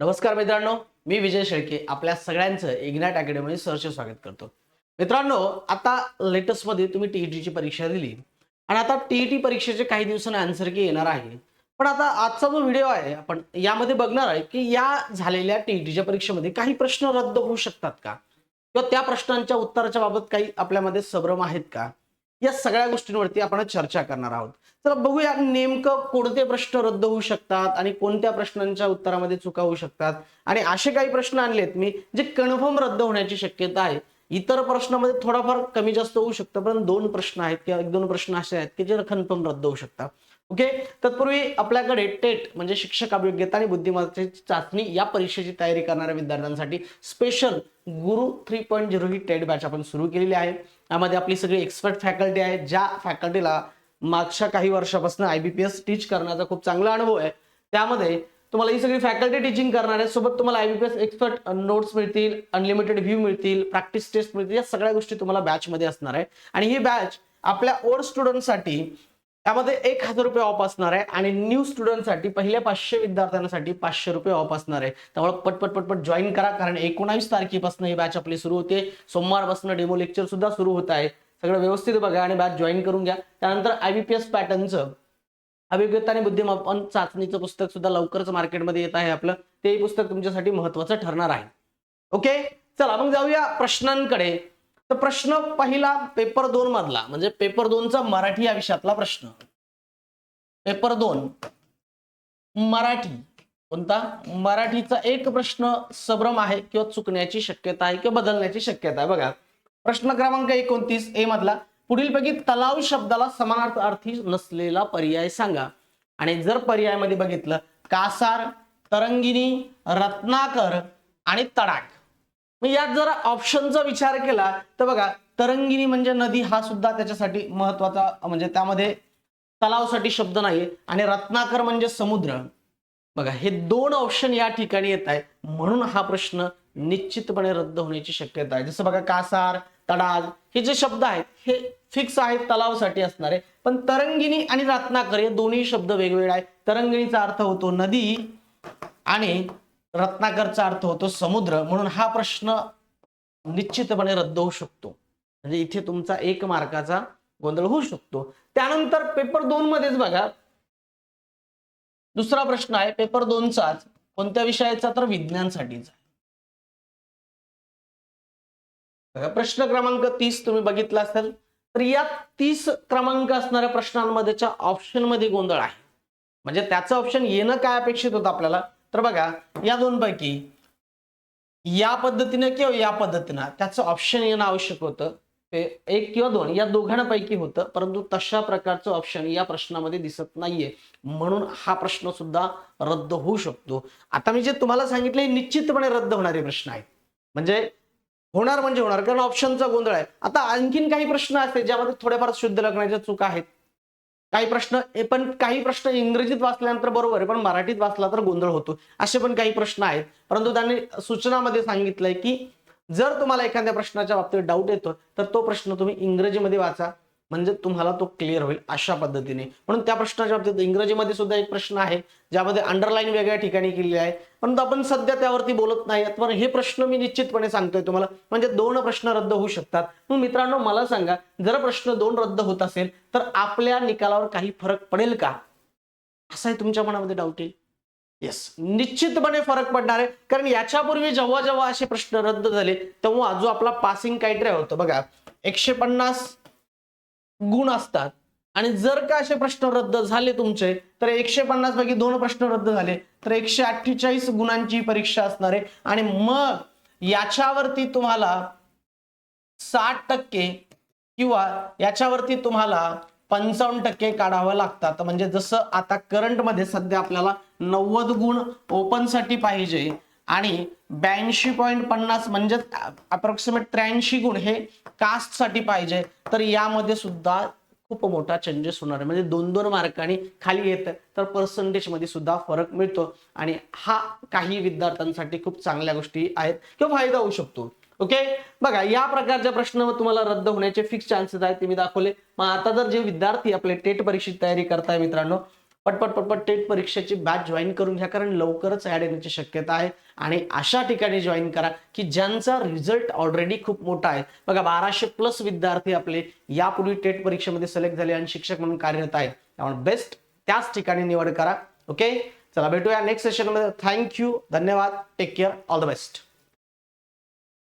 नमस्कार मित्रांनो मी विजय शेळके आपल्या सगळ्यांचं इग्नॅट अकॅडमी सहर्ष स्वागत करतो. मित्रांनो आता लेटेस्टमध्ये तुम्ही टीईटीची परीक्षा दिली आणि आता टीईटी परीक्षेचे काही दिवसांनी आन्सर की येणार आहे. पण आता आजचा जो व्हिडिओ आहे आपण यामध्ये बघणार आहे की या झालेल्या टीईटीच्या परीक्षेमध्ये काही प्रश्न रद्द होऊ शकतात का? किंवा त्या प्रश्नांच्या उत्तराच्या बाबत काही आपल्यामध्ये संभ्रम आहेत का? या सगळ्या गोष्टींवरती आपण चर्चा करणार आहोत. तर बघूया नेमकं कोणते प्रश्न रद्द होऊ शकतात आणि कोणत्या प्रश्नांच्या उत्तरामध्ये चुका होऊ शकतात. आणि असे काही प्रश्न आणलेत मी जे कन्फर्म रद्द होण्याची शक्यता आहे. इतर प्रश्नामध्ये थोडाफार कमी जास्त होऊ शकतं पण दोन प्रश्न आहेत किंवा एक दोन प्रश्न असे आहेत की जे कन्फर्म रद्द होऊ शकतात. ओके तत्पूर्वी आपल्याकडे टेट म्हणजे शिक्षक अभियोग्यता आणि बुद्धिमत्तेची चाचणी या परीक्षेची तयारी करणाऱ्या विद्यार्थ्यांसाठी special Guru three point zero ही टेट बॅच आपण सुरू केलेली आहे. यामध्ये आपली सगळी एक्सपर्ट फॅकल्टी आहे ज्या फॅकल्टीला मागच्या काही वर्षापासून आयबीपीएस टीच करण्याचा खूप चांगला अनुभव आहे. त्यामध्ये तुम्हाला ही सगळी फॅकल्टी टीचिंग करणार आहे सोबत तुम्हाला आयबीपीएस एक्सपर्ट नोट्स मिळतील अनलिमिटेड व्ह्यू मिळतील प्रॅक्टिस टेस्ट मिळतील या सगळ्या गोष्टी तुम्हाला बॅच मध्ये असणार आहे. आणि ही बॅच आपल्या ओल्ड स्टुडंटसाठी त्यामध्ये एक हजार रुपये ऑफ असणार आहे आणि न्यू स्टुडंटसाठी पहिल्या पाचशे विद्यार्थ्यांसाठी पाचशे रुपये ऑफ असणार आहे. त्यामुळे पटपट पटपट जॉईन करा कारण एकोणावीस तारखेपासून ही बॅच आपली सुरू होते. सोमवारपासून डेमो लेक्चर सुद्धा सुरू होत आहे. सगळं व्यवस्थित बघा आणि बॅच जॉईन करून घ्या. त्यानंतर आयबीपीएस पॅटर्नचं अभिज्ञता आणि बुद्धिमापन चाचणीचं पुस्तक सुद्धा लवकरच मार्केटमध्ये येत आहे आपलं. ते पुस्तक तुमच्यासाठी महत्वाचं ठरणार आहे. ओके? चला मग जाऊया प्रश्नांकडे. तर प्रश्न पहिला पेपर दोन मधला. म्हणजे पेपर दोनचा मराठी या विषयातला प्रश्न. पेपर दोन. मराठी. कोणता? मराठीचा एक प्रश्न सब्रम आहे किंवा चुकण्याची शक्यता आहे किंवा बदलण्याची शक्यता आहे. बघा. प्रश्न क्रमांक एकोणतीस ए मधला. पुढीलपैकी तलाव शब्दाला समानार्थ अर्थी नसलेला पर्याय सांगा. आणि जर पर्यायामध्ये बघितलं कासार तरंगिणी रत्नाकर आणि तडाक मग यात जर ऑप्शनचा विचार केला तर बघा तरंगिणी म्हणजे नदी हा सुद्धा त्याच्यासाठी महत्त्वाचा म्हणजे त्यामध्ये तलावसाठी शब्द नाही आणि रत्नाकर म्हणजे समुद्र. बघा हे दोन ऑप्शन या ठिकाणी येत आहे म्हणून हा प्रश्न निश्चितपणे रद्द होण्याची शक्यता आहे. जसं बघा कासार तडाल हे जे शब्द आहेत हे फिक्स आहेत तलावासाठी असणारे. पण तरंगिणी आणि रत्नाकर हे दोन्ही शब्द वेगवेगळे आहेत. तरंगिणीचा अर्थ होतो नदी आणि रत्नाकरचा अर्थ होतो समुद्र. म्हणून हा प्रश्न निश्चितपणे रद्द होऊ शकतो. म्हणजे इथे तुमचा एक मार्काचा गोंधळ होऊ शकतो. त्यानंतर पेपर दोन मध्येच बघा. दुसरा प्रश्न आहे पेपर दोनचाच कोणत्या विषयाचा तर विज्ञानसाठीचा. प्रश्न क्रमांक तीस तुम्ही बघितला असेल तर या तीस क्रमांक असणाऱ्या प्रश्नांमध्येच्या ऑप्शनमध्ये गोंधळ आहे. म्हणजे त्याचं ऑप्शन येणं काय अपेक्षित होतं आपल्याला? तर बघा या दोन पैकी या पद्धतीने किंवा या पद्धतीनं त्याचं ऑप्शन येणं आवश्यक होतं. ते एक किंवा दोन या दोघांपैकी होतं परंतु तशा प्रकारचं ऑप्शन या प्रश्नामध्ये दिसत नाहीये. म्हणून हा प्रश्न सुद्धा रद्द होऊ शकतो. आता मी जे तुम्हाला सांगितले निश्चितपणे रद्द होणारे प्रश्न आहेत. म्हणजे होणार म्हणजे होणार कारण ऑप्शनचा गोंधळ आहे. आता आणखीन काही प्रश्न असते ज्यामध्ये थोड्याफार शुद्ध लग्नाच्या चुका आहेत. काही प्रश्न पण काही प्रश्न इंग्रजीत वाचल्यानंतर बरोबर आहे पण मराठीत वाचला तर गोंधळ होतो. असे पण काही प्रश्न आहेत. परंतु त्यांनी सूचनामध्ये सांगितलंय की जर तुम्हाला एखाद्या प्रश्नाच्या बाबतीत डाऊट येतो तर तो प्रश्न तुम्ही इंग्रजीमध्ये वाचा. म्हणजे तुम्हाला तो क्लिअर होईल अशा पद्धतीने. म्हणून त्या प्रश्नाच्या बाबतीत इंग्रजीमध्ये सुद्धा एक प्रश्न आहे ज्यामध्ये अंडरलाईन वेगळ्या ठिकाणी केलेली आहे. परंतु आपण सध्या त्यावरती बोलत नाही पण हे प्रश्न मी निश्चितपणे सांगतोय तुम्हाला. म्हणजे दोन प्रश्न रद्द होऊ शकतात. मग मित्रांनो मला सांगा जर प्रश्न दोन रद्द होत असेल तर आपल्या निकालावर काही फरक पडेल का? असा आहे तुमच्या मनामध्ये डाऊट येईल? येस निश्चितपणे फरक पडणार आहे. कारण याच्यापूर्वी जेव्हा जेव्हा असे प्रश्न रद्द झाले तेव्हा जो आपला पासिंग क्रायटेरिया होतो. बघा एकशे पन्नास गुण असतात. आणि जर का असे प्रश्न रद्द झाले तुमचे तर एकशे पन्नास पैकी दोन प्रश्न रद्द झाले तर एकशे अठ्ठेचाळीस गुणांची परीक्षा असणार आहे. आणि मग याच्यावरती तुम्हाला साठ टक्के किंवा याच्यावरती तुम्हाला पंचावन्न टक्के काढावं लागतात. म्हणजे जसं आता करंटमध्ये सध्या आपल्याला नव्वद गुण ओपनसाठी पाहिजे आणि ब्याऐंशी पॉईंट पन्नास म्हणजे अप्रॉक्सिमेट त्र्याऐंशी गुण हे कास्टसाठी पाहिजे. तर यामध्ये सुद्धा खूप मोठा चेंजेस होणार आहे. म्हणजे दोन दोन मार्कांनी खाली येत तर पर्सेंटेजमध्ये सुद्धा फरक मिळतो. आणि हा काही विद्यार्थ्यांसाठी खूप चांगल्या गोष्टी आहेत किंवा फायदा होऊ शकतो. ओके बघा या प्रकारच्या प्रश्न तुम्हाला रद्द होण्याचे फिक्स चान्सेस आहेत ते मी दाखवले. मग आता जर जे विद्यार्थी आपले टेट परीक्षेची तयारी करताय मित्रांनो पटपट पटपट टेट परीक्षेची बॅच जॉईन करून घ्या कारण लवकरच ॲड येण्याची शक्यता आहे. आणि अशा ठिकाणी जॉईन करा की ज्यांचा रिझल्ट ऑलरेडी खूप मोठा आहे. बघा बाराशे प्लस विद्यार्थी आपले यापूर्वी टेट परीक्षेमध्ये सिलेक्ट झाले आणि शिक्षक म्हणून कार्यरत आहेत. त्यामुळे बेस्ट त्याच ठिकाणी निवड करा. ओके? चला भेटूया नेक्स्ट सेशनमध्ये थँक्यू धन्यवाद. Take care all the best